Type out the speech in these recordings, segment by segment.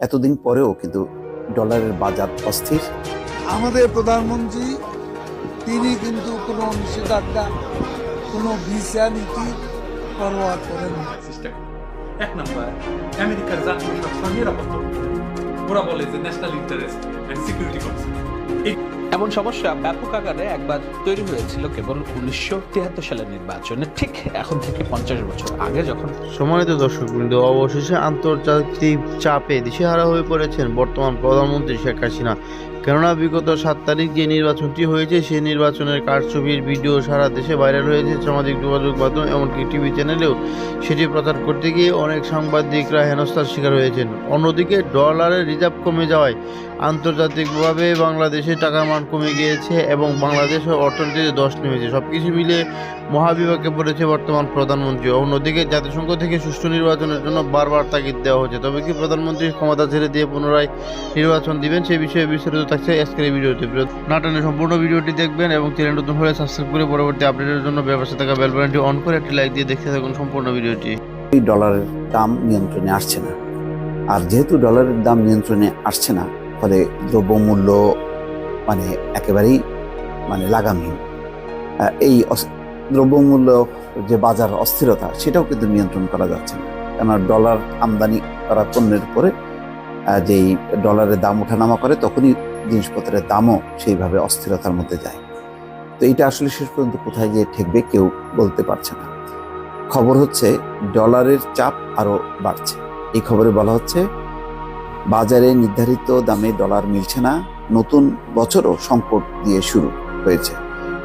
এতদিন পরেও কিন্তু ডলারের বাজার অস্থির। আমাদের প্রধানমন্ত্রী তিনি কিন্তু কোনো নিষেধাজ্ঞা কোনো ভিসা নীতি পরোয়া করেন এক নম্বর আমেরিকার জাতীয় স্বার্থ নিরাপত্তা। ওরা বলে যে national interest and security concern এমন সমস্যা ব্যাপক আকারে একবার তৈরি হয়েছিল কেবল উনিশশো তিয়াত্তর সালের নির্বাচনে। ঠিক এখন থেকে পঞ্চাশ বছর আগে যখন সময়িত দর্শক বিন্দু অবশেষে আন্তর্জাতিক চাপে দিশেহারা হয়ে পড়েছেন বর্তমান প্রধানমন্ত্রী শেখ হাসিনা। কেননা বিগত সাত তারিখ যে নির্বাচনটি হয়েছে, সেই নির্বাচনের কারছবির ভিডিও সারা দেশে ভাইরাল হয়েছে, সামাজিক যোগাযোগ মাধ্যম এমনকি টিভি চ্যানেলেও। সেটি প্রচার করতে গিয়ে অনেক সাংবাদিকরা হেনস্থার শিকার হয়েছেন। অন্যদিকে, ডলারের রিজার্ভ কমে যাওয়ায় আন্তর্জাতিকভাবে বাংলাদেশে টাকার মান কমে গিয়েছে এবং বাংলাদেশের অর্থনীতিতে দশ নেমেছে। সব কিছু মিলে মহাবিভাগে পড়েছে বর্তমান প্রধানমন্ত্রী। অন্যদিকে, জাতিসংঘ থেকে সুষ্ঠু নির্বাচনের জন্য বারবার তাগিদ দেওয়া হয়েছে। তবে কি প্রধানমন্ত্রী ক্ষমতা ছেড়ে দিয়ে পুনরায় নির্বাচন দিবেন সেই বিষয়ে বিস্তারিত থাকছে আজকের এই ভিডিওতে। নাটনের সম্পূর্ণ ভিডিওটি দেখবেন এবং চ্যানেল নতুন হলে সাবস্ক্রাইব করে পরবর্তী আপডেটের জন্য ব্যবসা থাকা বেল বাটনটি অন করে একটি লাইক দিয়ে দেখতে থাকুন সম্পূর্ণ ভিডিওটি। ডলারের দাম নিয়ন্ত্রণে আসছে না। আর যেহেতু ডলারের দাম নিয়ন্ত্রণে আসছে না, ফলে দ্রব্যমূল্য মানে একেবারেই মানে লাগামহীন। এই দ্রব্যমূল্য যে বাজার অস্থিরতা, সেটাও কিন্তু নিয়ন্ত্রণ করা যাচ্ছে না। কেননা ডলার আমদানি করা পণ্যের পরে যেই ডলারের দাম ওঠানামা করে, তখনই জিনিসপত্রের দামও সেইভাবে অস্থিরতার মধ্যে যায়। তো এটা আসলে শেষ পর্যন্ত কোথায় গিয়ে ঠেকবে কেউ বলতে পারছে না। খবর হচ্ছে ডলারের চাপ আরও বাড়ছে। এই খবরে বলা হচ্ছে, বাজারে নির্ধারিত দামে ডলার মিলছে না, নতুন বছরও সংকট দিয়ে শুরু হয়েছে।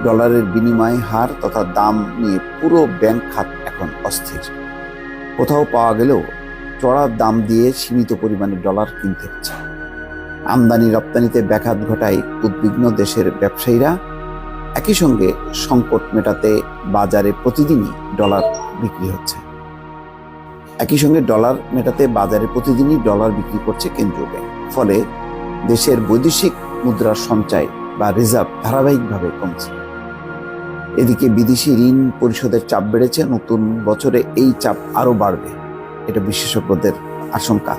ডলারের বিনিময় হার তথা দাম নিয়ে পুরো ব্যাংক খাত এখন অস্থির। কোথাও পাওয়া গেলেও চড়া দাম দিয়ে সীমিত পরিমাণে ডলার কিনতে হচ্ছে। আমদানি রপ্তানিতে ব্যাঘাত ঘটায় উদ্বিগ্ন দেশের ব্যবসায়ীরা। একই সঙ্গে সংকট মেটাতে বাজারে প্রতিদিনই ডলার বিক্রি হচ্ছে। একই সঙ্গে ডলার মেটাতে বাজারে প্রতিদিনই ডলার বিক্রি করছে কেন্দ্রীয় ব্যাংক। ফলে দেশের বৈদেশিক মুদ্রার সঞ্চয় বা রিজার্ভ ধারাবাহিকভাবে কমছে। এদিকে বিদেশি ঋণ পরিশোধের চাপ বেড়েছে। নতুন বছরে এই চাপ আরও বাড়বে। এটা বিশেষজ্ঞদের আশঙ্কা।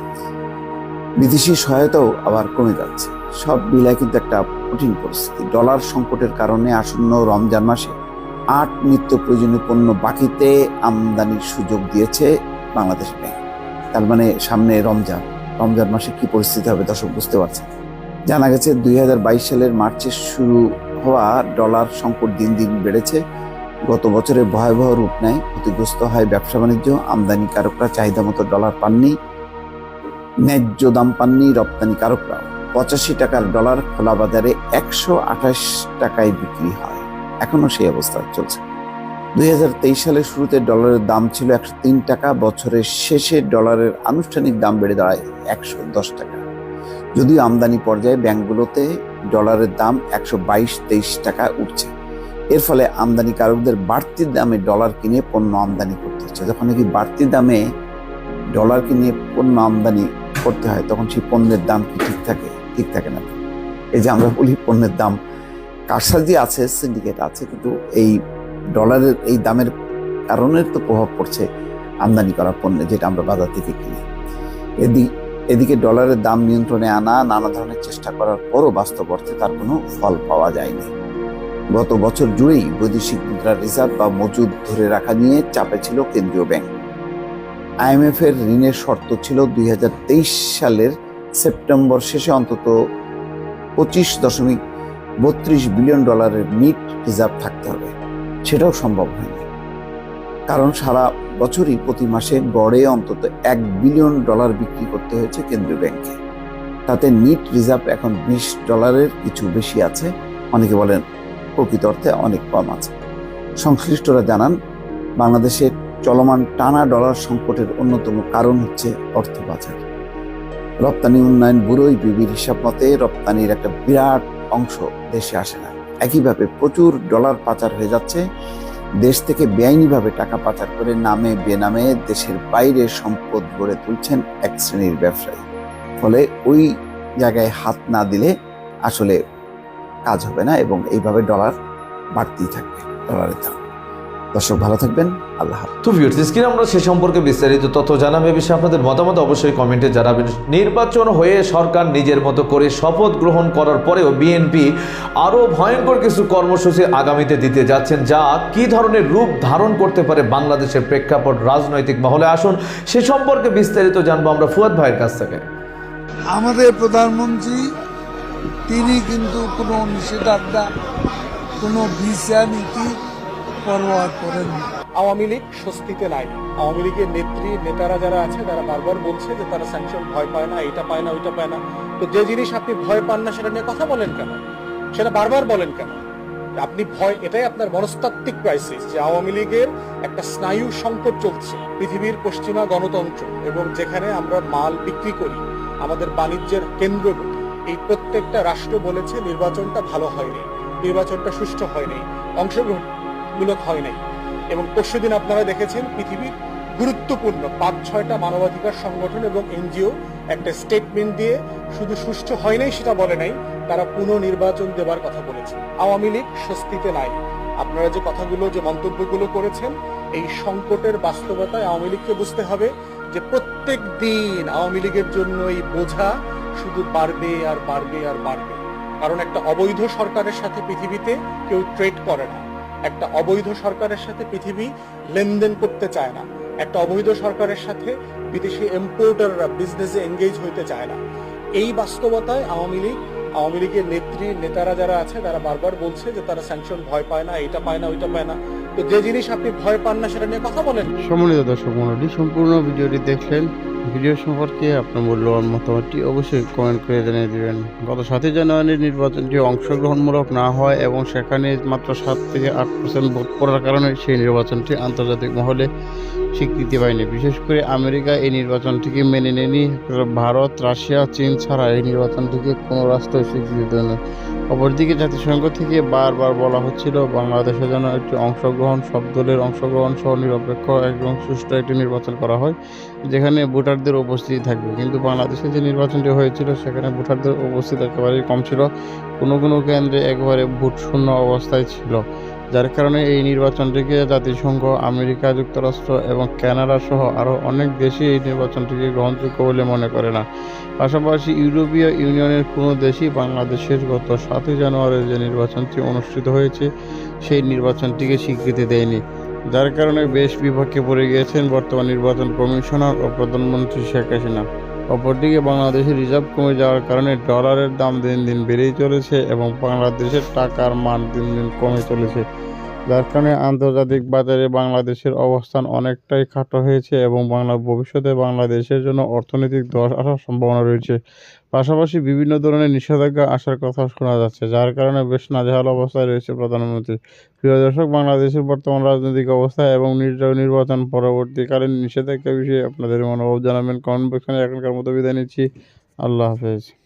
বিদেশি সহায়তাও আবার কমে যাচ্ছে। সব মিলায় কিন্তু একটা কঠিন পরিস্থিতি। ডলার সংকটের কারণে আসন্ন রমজান মাসে আট নিত্য প্রয়োজনীয় পণ্য বাকিতে আমদানির সুযোগ দিয়েছে বাংলাদেশ ব্যাংক। তার মানে সামনে রমজান। রমজান মাসে কি পরিস্থিতি হবে দর্শক বুঝতে পারছেন জানা গেছে দুই হাজার বাইশ সালের মার্চে শুরু হওয়া ডলার সংকট দিন দিন বেড়েছে। গত বছরে ভয়াবহ রূপ নেয়। ক্ষতিগ্রস্ত হয় ব্যবসা বাণিজ্য। আমদানিকারকরা চাহিদা মতো ডলার পাননি। ন্যায্য দাম পাননি রপ্তানিকারকরা পঁচাশি টাকার ডলার খোলা বাজারে একশো আঠাশ টাকায় বিক্রি হয়। এখনও সেই অবস্থা চলছে। দু হাজার তেইশ সালের শুরুতে ডলারের দাম ছিল একশো তিন টাকা, বছরের শেষে ডলারের আনুষ্ঠানিক দাম বেড়ে দাঁড়ায় একশো দশ টাকা। যদিও আমদানি পর্যায়ে ব্যাংকগুলোতে ডলারের দাম একশো বাইশ তেইশ টাকা উঠছে। এর ফলে আমদানিকারকদের বাড়তি দামে ডলার কিনে পণ্য আমদানি করতে হচ্ছে। যখন নাকি বাড়তি দামে ডলার কিনে পণ্য আমদানি করতে হয়, তখন সেই পণ্যের দাম কি ঠিক থাকে? ঠিক থাকে না। এই যে আমরা বলি পণ্যের দাম, কারসাজি আছে সিন্ডিকেট আছে, কিন্তু এই ডলারের এই দামের কারণের তো প্রভাব পড়ছে আমদানি করা পণ্যে যেটা আমরা বাজার থেকে কিনি। এদিক এদিকে ডলারের দাম নিয়ন্ত্রণে আনা, নানা ধরনের চেষ্টা করার পরও বাস্তব অর্থে তার কোনো ফল পাওয়া যায়নি। গত বছর জুড়েই বৈদেশিক মুদ্রার রিজার্ভ বা মজুদ ধরে রাখা নিয়ে চাপে ছিল কেন্দ্রীয় ব্যাংক। আইএমএফ এর ঋণের শর্ত ছিল দুই হাজার তেইশ সালের সেপ্টেম্বর শেষে অন্তত পঁচিশ দশমিক বত্রিশ বিলিয়ন ডলারের নিট রিজার্ভ থাকতে হবে। সেটাও সম্ভব হয়নি। কারণ সারা বছরই প্রতি মাসে গড়ে অন্তত এক বিলিয়ন ডলার বিক্রি করতে হয়েছে কেন্দ্রীয় ব্যাংকে। তাতে নিট রিজার্ভ এখন বিশ ডলারের কিছু বেশি আছে। অনেকে বলেন প্রকৃত অর্থে অনেক কম আছে। সংশ্লিষ্টরা জানান, বাংলাদেশের চলমান টানা ডলার সংকটের অন্যতম কারণ হচ্ছে অর্থ বাজার। রপ্তানি উন্নয়ন ব্যুরোই বিবির হিসাব মতে রপ্তানির একটা বিরাট অংশ দেশে আসে না। একইভাবে প্রচুর ডলার পাচার হয়ে যাচ্ছে। দেশ থেকে বেআইনিভাবে টাকা পাচার করে নামে বেনামে দেশের বাইরে সম্পদ গড়ে তুলছেন এক শ্রেণির ব্যবসায়ী। ফলে ওই জায়গায় হাত না দিলে আসলে কাজ হবে না এবং এইভাবে ডলার বাড়তেই থাকবে, ডলারের দাম। দর্শক ভালো থাকবেন। আল্লাহ। তো ভিউয়ার্স স্ক্রিনে আমরা সে সম্পর্কে বিস্তারিত তথ্য জানাবে এ বিষয়ে আপনাদের মতামত অবশ্যই কমেন্টে জানাবেন। নির্বাচন হয়ে সরকার নিজের মতো করে শপথ গ্রহণ করার পরেও বিএনপি আরও ভয়ঙ্কর কিছু কর্মসূচি আগামীতে দিতে যাচ্ছেন। যা কি ধরনের রূপ ধারণ করতে পারে বাংলাদেশের প্রেক্ষাপট রাজনৈতিক মহলে? আসুন সে সম্পর্কে বিস্তারিত জানব আমরা ফুয়াদ ভাইয়ের কাছ থেকে। আমাদের প্রধানমন্ত্রী তিনি কিন্তু কোনো নিষেধাজ্ঞা কোনো ভিসা নীতি আওয়ামী লীগ স্বস্তিতে নাই। আওয়ামী লীগের নেত্রী, নেতারা যারা আছে, তারা বারবার বলছে যে তারা স্যাংশন ভয় পায় না, এটা পায় না, ওইটা পায় না। তো যে জিনিস আপনি ভয় পান না, সেটা নিয়ে কথা বলেন কেন? সেটা বারবার বলেন কেন? আপনি ভয়, এটাই আপনার মনস্তাত্ত্বিক ক্রাইসিস যে আওয়ামী লীগের একটা স্নায়ু সংকট চলছে। পৃথিবীর পশ্চিমা গণতন্ত্র এবং যেখানে আমরা মাল বিক্রি করি, আমাদের বাণিজ্যের কেন্দ্র এই প্রত্যেকটা রাষ্ট্র বলেছে, নির্বাচনটা ভালো হয়নি, নির্বাচনটা সুষ্ঠু হয়নি অংশগ্রহণমূলক হয় নাই। এবং পরশুদিন আপনারা দেখেছেন পৃথিবীর গুরুত্বপূর্ণ পাঁচ ছয়টা মানবাধিকার সংগঠন এবং এনজিও একটা স্টেটমেন্ট দিয়ে শুধু সুষ্ঠু হয় নাই সেটা বলে নাই, তারা পুনর্নির্বাচন দেবার কথা বলেছে। আওয়ামী লীগ স্বস্তিতে নাই। আপনারা যে কথাগুলো, যে মন্তব্যগুলো করেছেন, এই সংকটের বাস্তবতায় আওয়ামী লীগকে বুঝতে হবে যে প্রত্যেক দিন আওয়ামী লীগের জন্য এই বোঝা শুধু বাড়বে আর বাড়বে আর বাড়বে। কারণ একটা অবৈধ সরকারের সাথে পৃথিবীতে কেউ ট্রেড করে না। একটা অবৈধ সরকারের সাথে পৃথিবী লেনদেন করতে চায় না। একটা অবৈধ সরকারের সাথে বিদেশি ইম্পোর্টাররা বিজনেসে এঙ্গেজ হইতে চায় না। এই বাস্তবতায় আওয়ামী লীগ, আওয়ামী লীগের নেত্রী, নেতারা যারা আছে, তারা বারবার বলছে যে তারা স্যাংশন ভয় পায় না, এটা পায় না, ওইটা পায় না। তো যে জিনিস আপনি ভয় পান না, সেটা নিয়ে কথা বলেন। সম্মানিত দর্শক মন্ডলী সম্পূর্ণ ভিডিওটি দেখলেন। ভিডিও সম্পর্কে আপনার মূল্যবান মতামতটি অবশ্যই কমেন্ট করে জানিয়ে দিবেন। গত সাতই জানুয়ারির নির্বাচনটি অংশগ্রহণমূলক না হয় এবং সেখানে মাত্র সাত থেকে আট পার্সেন্ট ভোট পড়ার কারণে সেই নির্বাচনটি আন্তর্জাতিক মহলে স্বীকৃতি পায়নি। বিশেষ করে আমেরিকা এই নির্বাচনটিকে মেনে নেয়নি। ভারত, রাশিয়া, চীন ছাড়া এই নির্বাচনটিকে কোনো রাষ্ট্রই স্বীকৃতি দেয় না অপরদিকে জাতিসংঘ থেকে বারবার বলা হচ্ছিল, বাংলাদেশের জন্য একটি অংশগ্রহণ, সব দলের অংশগ্রহণ সহ নিরপেক্ষ এবং সুষ্ঠু একটি নির্বাচন করা হয়, যেখানে ভোটারদের উপস্থিতি থাকবে। কিন্তু বাংলাদেশে যে নির্বাচনটি হয়েছিল, সেখানে ভোটারদের উপস্থিতি একেবারেই কম ছিল। কোনো কোনো কেন্দ্রে একবারে ভোট শূন্য অবস্থায় ছিল। যার কারণে এই নির্বাচনটিকে জাতিসংঘ, আমেরিকা, যুক্তরাষ্ট্র এবং কানাডা সহ আরও অনেক দেশই এই নির্বাচনটিকে গ্রহণযোগ্য বলে মনে করে না। পাশাপাশি ইউরোপীয় ইউনিয়নের কোনো দেশই বাংলাদেশের গত সাতই জানুয়ারির যে নির্বাচনটি অনুষ্ঠিত হয়েছে, সেই নির্বাচনটিকে স্বীকৃতি দেয়নি। যার কারণে বেশ বিপক্ষে পড়ে গিয়েছেন বর্তমান নির্বাচন কমিশনার ও প্রধানমন্ত্রী শেখ হাসিনা। অপরদিকে বাংলাদেশের রিজার্ভ কমে যাওয়ার কারণে ডলারের দাম দিন দিন বেড়েই চলেছে এবং বাংলাদেশের টাকার মান দিন দিন কমে চলেছে। যার কারণে আন্তর্জাতিক বাজারে বাংলাদেশের অবস্থান অনেকটাই খাটো হয়েছে এবং বাংলা ভবিষ্যতে বাংলাদেশের জন্য অর্থনৈতিক দশ আসার সম্ভাবনা রয়েছে। পাশাপাশি বিভিন্ন ধরনের নিষেধাজ্ঞা আসার কথা শোনা যাচ্ছে, যার কারণে বেশ নাজেহাল অবস্থায় রয়েছে প্রধানমন্ত্রী। প্রিয় দর্শক, বাংলাদেশের বর্তমান রাজনৈতিক অবস্থা এবং নির্বা- নির্বাচন পরবর্তীকালীন নিষেধাজ্ঞা বিষয়ে আপনাদের মনোভাব জানাবেন। কমেন্ট বক্সে এখনকার মতো বিদায় নিচ্ছি। আল্লাহ হাফেজ।